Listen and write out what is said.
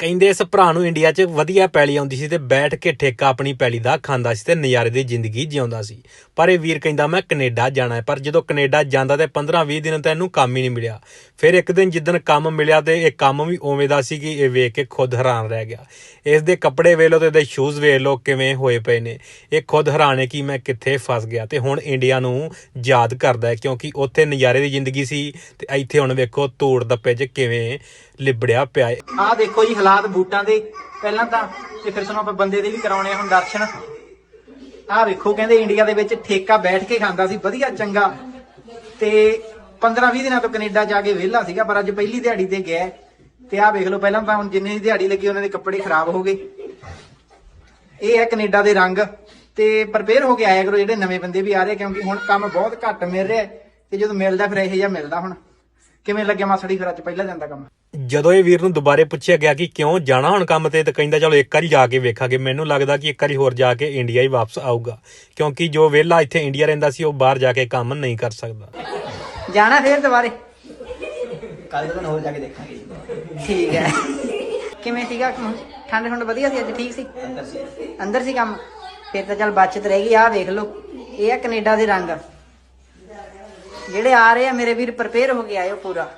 ਕਹਿੰਦੇ ਇਸ ਭਰਾ ਨੂੰ ਇੰਡੀਆ 'ਚ ਵਧੀਆ ਪੈਲੀ ਆਉਂਦੀ ਸੀ ਤੇ ਬੈਠ ਕੇ ਠੇਕਾ ਆਪਣੀ ਪੈਲੀ ਦਾ ਖਾਂਦਾ ਸੀ ਤੇ ਨਜ਼ਾਰੇ ਦੀ ਜ਼ਿੰਦਗੀ ਜਿਉਂਦਾ ਸੀ। ਪਰ ਇਹ ਵੀਰ ਕਹਿੰਦਾ, ਮੈਂ ਕੈਨੇਡਾ ਜਾਣਾ ਹੈ, ਪਰ ਜਦੋਂ ਕੈਨੇਡਾ ਜਾਂਦਾ ਤੇ 15-20 ਦਿਨ ਤਾਂ ਇਹਨੂੰ ਕੰਮ ਹੀ ਨਹੀਂ ਮਿਲਿਆ। ਫਿਰ ਇੱਕ ਦਿਨ ਜਿੱਦਣ ਕੰਮ ਮਿਲਿਆ ਤੇ ਇਹ ਕੰਮ ਵੀ ਉਵੇਂ ਦਾ ਸੀ ਕਿ ਇਹ ਵੇਖ ਕੇ ਖੁਦ ਹੈਰਾਨ ਰਹਿ ਗਿਆ। ਇਸ ਦੇ ਕੱਪੜੇ ਵੇਖ ਲਓ ਤੇ ਇਹਦੇ ਸ਼ੂਜ਼ ਵੇਖ ਲਓ ਕਿਵੇਂ ਹੋਏ ਪਏ ਨੇ। ਇਹ ਖੁਦ ਹੈਰਾਨ ਹੈ ਕਿ ਮੈਂ ਕਿੱਥੇ ਫਸ ਗਿਆ ਤੇ ਹੁਣ ਇੰਡੀਆ ਨੂੰ ਯਾਦ ਕਰਦਾ ਹੈ ਕਿਉਂਕਿ ਉੱਥੇ ਨਜ਼ਾਰੇ ਦੀ ਜ਼ਿੰਦਗੀ ਸੀ ਤੇ ਇੱਥੇ ਹੁਣ ਵੇਖੋ ਧੂੜ ਦੱਪੇ 'ਚ ਕਿਵੇਂ ਲਿਬੜਿਆ ਪਿਆ ਹੈ। ਆਹ ਦੇਖੋ ਜੀ ਹਾਲਾਤ ਬੂਟਾਂ ਦੇ ਪਹਿਲਾਂ ਤਾਂ ਤੇ ਫਿਰ ਸਾਨੂੰ ਆਪਾਂ ਬੰਦੇ ਦੇ ਵੀ ਕਰਾਉਣੇ ਆ ਹੁਣ ਦਰਸ਼ਨ। ਆਹ ਵੇਖੋ, ਕਹਿੰਦੇ ਇੰਡੀਆ ਦੇ ਵਿੱਚ ਠੇਕਾ ਬੈਠ ਕੇ ਖਾਂਦਾ ਸੀ, ਵਧੀਆ, ਚੰਗਾ। ਤੇ 15-20 ਦਿਨਾਂ ਤੋਂ ਕੈਨੇਡਾ ਜਾ ਕੇ ਵਿਹਲਾ ਸੀਗਾ, ਪਰ ਅੱਜ ਪਹਿਲੀ ਦਿਹਾੜੀ ਤੇ ਗਿਆ ਤੇ ਆਹ ਵੇਖ ਲਓ, ਪਹਿਲਾਂ ਤਾਂ ਹੁਣ ਜਿੰਨੀ ਦੀ ਦਿਹਾੜੀ ਲੱਗੀ, ਉਹਨਾਂ ਦੇ ਕੱਪੜੇ ਖਰਾਬ ਹੋ ਗਏ। ਇਹ ਹੈ ਕੈਨੇਡਾ ਦੇ ਰੰਗ। ਤੇ ਪ੍ਰਪੇਅਰ ਹੋ ਕੇ ਆਇਆ ਕਰੋ, ਜਿਹੜੇ ਨਵੇਂ ਬੰਦੇ ਵੀ ਆ ਰਹੇ ਕਿਉਂਕਿ ਹੁਣ ਕੰਮ ਬਹੁਤ ਘੱਟ ਮਿਲ ਰਿਹਾ ਤੇ ਜਦੋਂ ਮਿਲਦਾ ਫਿਰ ਇਹੋ ਜਿਹਾ ਮਿਲਦਾ ਹੁਣ। ਕਿਵੇਂ ਲੱਗਿਆ ਮਾਸੜੀ ਫਿਰ ਅੱਜ ਪਹਿਲਾਂ ਜਾਂਦਾ ਕੰਮ? ਜਦੋਂ ਇਹ ਵੀਰ ਨੂੰ ਦੁਬਾਰੇ ਪੁੱਛਿਆ ਗਿਆ ਕਿ ਕਿਉਂ ਜਾਣਾ ਹੁਣ ਕੰਮ ਤੇ ਤਾਂ ਕਹਿੰਦਾ ਚਲੋ ਇੱਕ ਵਾਰੀ ਜਾ ਕੇ ਵੇਖਾਂਗੇ। ਮੈਨੂੰ ਲੱਗਦਾ ਕਿ ਇੱਕ ਵਾਰੀ ਹੋਰ ਜਾ ਕੇ ਇੰਡੀਆ ਹੀ ਵਾਪਸ ਆਊਗਾ। ਕਿਉਂਕਿ ਜੋ ਵਿਹਲਾ ਇੱਥੇ ਇੰਡੀਆ ਰਹਿੰਦਾ ਸੀ ਉਹ ਬਾਹਰ ਜਾ ਕੇ ਕੰਮ ਨਹੀਂ ਕਰ ਸਕਦਾ। ਜਾਣਾ ਫੇਰ ਦੁਬਾਰੇ? ਕੱਲ ਨੂੰ ਹੋਰ ਜਾ ਕੇ ਦੇਖਾਂਗੇ। ਠੀਕ ਹੈ। ਕਿਵੇਂ ਸੀਗਾ ਠੰਡ ਠੰਡ ਵਧੀਆ ਸੀ ਅੱਜ? ਠੀਕ ਸੀ? ਅੰਦਰ ਸੀ। ਅੰਦਰ ਸੀ ਕੰਮ? ਫਿਰ ਤਾਂ ਚੱਲ ਬਚਤ ਰਹਿ ਗਈ ਆਹ ਵੇਖ ਲਓ। ਇਹ ਆ ਕੈਨੇਡਾ ਦੇ ਰੰਗ। ਜਿਹੜੇ ਆ ਰਹੇ ਆ ਮੇਰੇ ਵੀਰ ਪ੍ਰਪੇਅਰ ਹੋ ਕੇ ਆਇਓ ਪੂਰਾ।